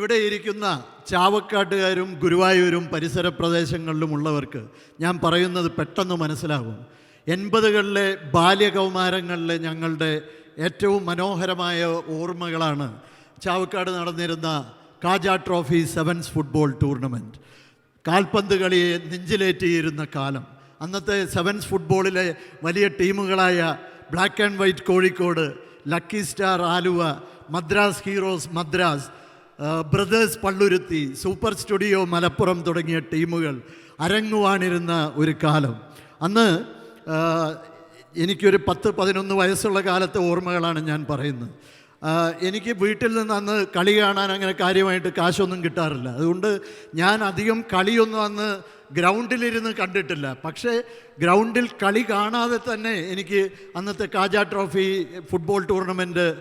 ഇവിടെ ഇരിക്കുന്ന ചാവക്കാട്ടുകാരും ഗുരുവായൂരും പരിസര പ്രദേശങ്ങളിലുമുള്ളവർക്ക് ഞാൻ പറയുന്നത് പെട്ടെന്ന് മനസ്സിലാകും. എൺപതുകളിലെ ബാല്യകൗമാരങ്ങളിലെ ഞങ്ങളുടെ ഏറ്റവും മനോഹരമായ ഓർമ്മകളാണ് ചാവക്കാട് നടന്നിരുന്ന Kaja trophy sevens football tournament കാൽപന്ത് കളിയെ നെഞ്ചിലേറ്റിയിരുന്ന കാലം. അന്നത്തെ സെവൻസ് ഫുട്ബോളിലെ വലിയ ടീമുകളായ black and white Kozhikode lucky star Aluva Madras heroes Madras brothers Palluruthy super studio Malappuram തുടങ്ങിയ ടീമുകൾ അരങ്ങുവാണിരുന്ന ഒരു കാലം. അന്ന് എനിക്കൊരു പത്ത് പതിനൊന്ന് വയസ്സുള്ള കാലത്തെ ഓർമ്മകളാണ് ഞാൻ പറയുന്നത്. എനിക്ക് വീട്ടിൽ നിന്ന് അന്ന് കളി കാണാൻ അങ്ങനെ കാര്യമായിട്ട് കാശൊന്നും കിട്ടാറില്ല. അതുകൊണ്ട് ഞാൻ അധികം കളിയൊന്നും അന്ന് ഗ്രൗണ്ടിലിരുന്ന് കണ്ടിട്ടില്ല. പക്ഷേ ഗ്രൗണ്ടിൽ കളി കാണാതെ തന്നെ എനിക്ക് അന്നത്തെ കാജ ട്രോഫി ഫുട്ബോൾ ടൂർണമെന്റ്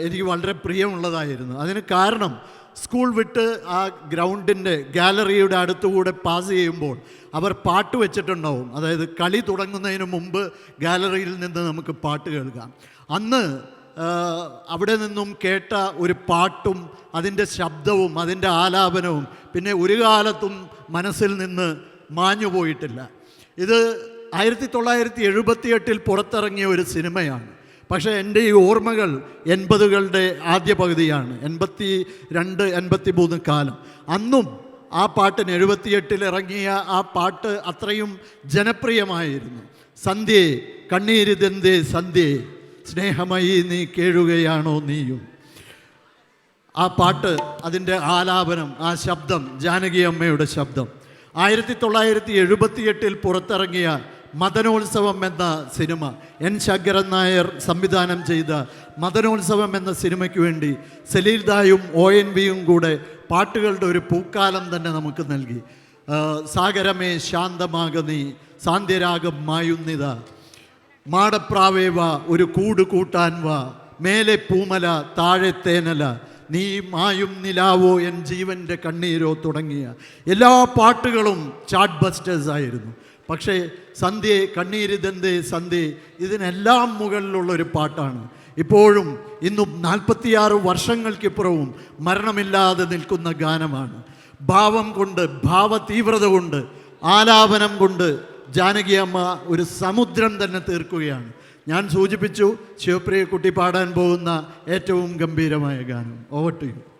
എനിക്ക് വളരെ പ്രിയമുള്ളതായിരുന്നു. അതിന് കാരണം സ്കൂൾ വിട്ട് ആ ഗ്രൗണ്ടിന്റെ ഗാലറിയുടെ അടുത്തുകൂടെ പാസ് ചെയ്യുമ്പോൾ അവർ പാട്ട് വെച്ചിട്ടുണ്ടാവും. അതായത് കളി തുടങ്ങുന്നതിന് മുമ്പ് ഗാലറിയിൽ നിന്ന് നമുക്ക് പാട്ട് കേൾക്കാം. അന്ന് അവിടെ നിന്നും കേട്ട ഒരു പാട്ടും അതിന്റെ ശബ്ദവും അതിന്റെ ആലാപനവും പിന്നെ ഒരു കാലത്തും മനസ്സിൽ നിന്ന് മാഞ്ഞു പോയിട്ടില്ല. ഇത് ആയിരത്തി തൊള്ളായിരത്തി എഴുപത്തിയെട്ടിൽ പുറത്തിറങ്ങിയ ഒരു സിനിമയാണ്. പക്ഷേ എന്റെ ഈ ഓർമ്മകൾ എൺപതുകളുടെ ആദ്യ പകുതിയാണ്. എൺപത്തി രണ്ട് എൺപത്തി മൂന്ന് കാലം. അന്നും ആ പാട്ടിന് എഴുപത്തിയെട്ടിൽ ഇറങ്ങിയ ആ പാട്ട് അത്രയും ജനപ്രിയമായിരുന്നു. സന്ധ്യേ കണ്ണീരിതെന്തേ സന്ധ്യേ സ്നേഹമായി നീ കേഴുകയാണോ നീയും? ആ പാട്ട് അതിന്റെ ആലാപനം ആ ശബ്ദം ജാനകി അമ്മയുടെ ശബ്ദം. ആയിരത്തി തൊള്ളായിരത്തി എഴുപത്തിയെട്ടിൽ പുറത്തിറങ്ങിയ മദനോത്സവം എന്ന സിനിമ എൻ. ശങ്കരൻ നായർ സംവിധാനം ചെയ്ത മദനോത്സവം എന്ന സിനിമയ്ക്ക് വേണ്ടി സലീൽദായും ഒ. എൻ. വിയും കൂടെ പാട്ടുകളുടെ ഒരു പൂക്കാലം തന്നെ നമുക്ക് നൽകി. സാഗരമേ ശാന്തമാക നീ സാന്ധ്യരാഗം മായുന്നിത. മാടപ്രാവേവ ഒരു കൂട് കൂട്ടാൻ വാ മേലെ പൂമല താഴെ തേനല. നീ മായും നിലാവോ എൻ ജീവന്റെ കണ്ണീരോ തുടങ്ങിയ എല്ലാ പാട്ടുകളും ചാട്ട് ബസ്റ്റേഴ്സ് ആയിരുന്നു. പക്ഷേ സന്ധ്യ കണ്ണീരിതന്തേ സന്ധ്യ? ഇതിനെല്ലാം മുകളിലുള്ള ഒരു പാട്ടാണ്. ഇപ്പോഴും ഇന്നും നാൽപ്പത്തിയാറ് വർഷങ്ങൾക്കിപ്പുറവും മരണമില്ലാതെ നിൽക്കുന്ന ഗാനമാണ്. ഭാവം കൊണ്ട് ഭാവ തീവ്രത കൊണ്ട് ആലാപനം കൊണ്ട് ജാനകി അമ്മ ഒരു സമുദ്രം തന്നെ തീർക്കുകയാണ്. ഞാൻ സൂചിപ്പിച്ചു ശിവപ്രിയ കുട്ടി പാടാൻ പോകുന്ന ഏറ്റവും ഗംഭീരമായ ഗാനം. Over to you.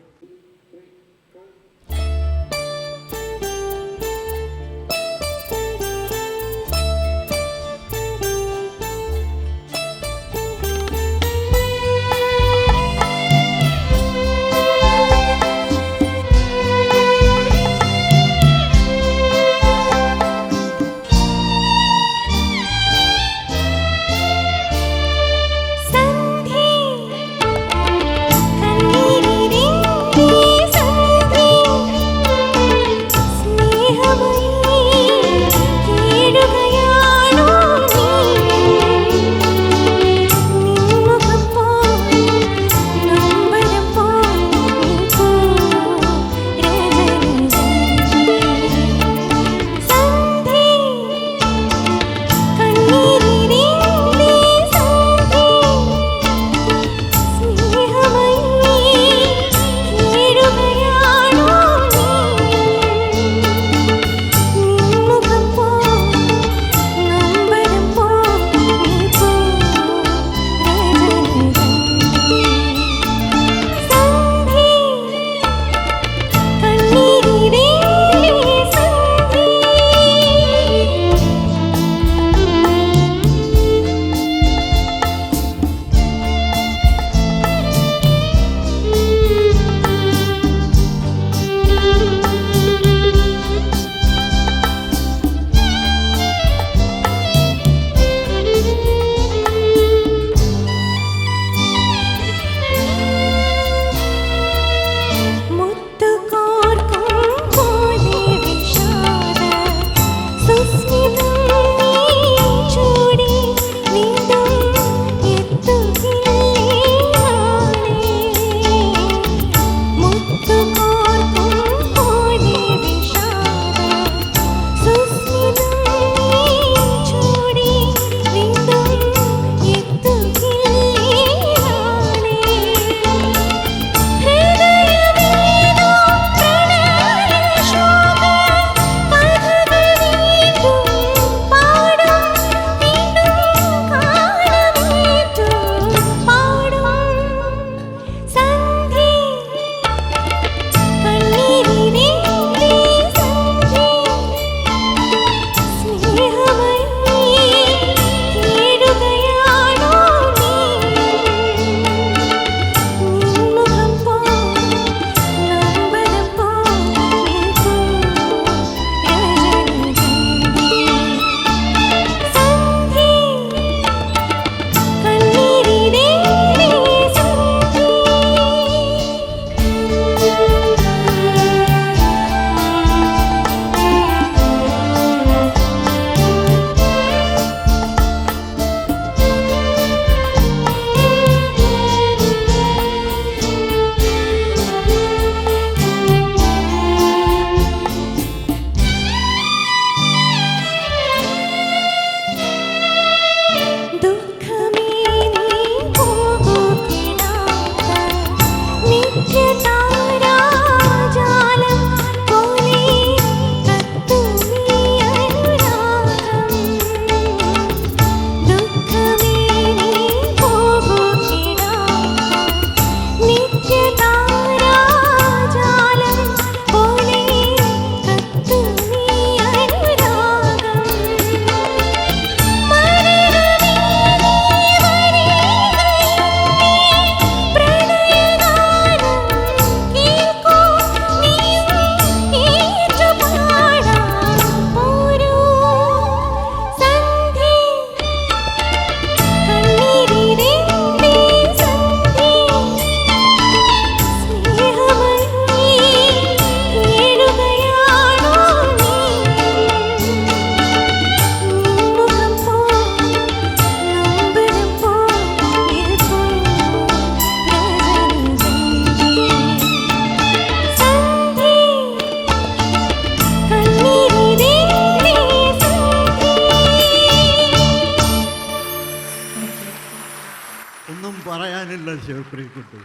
പറയാനില്ല ശിവപ്രിയക്കുട്ടി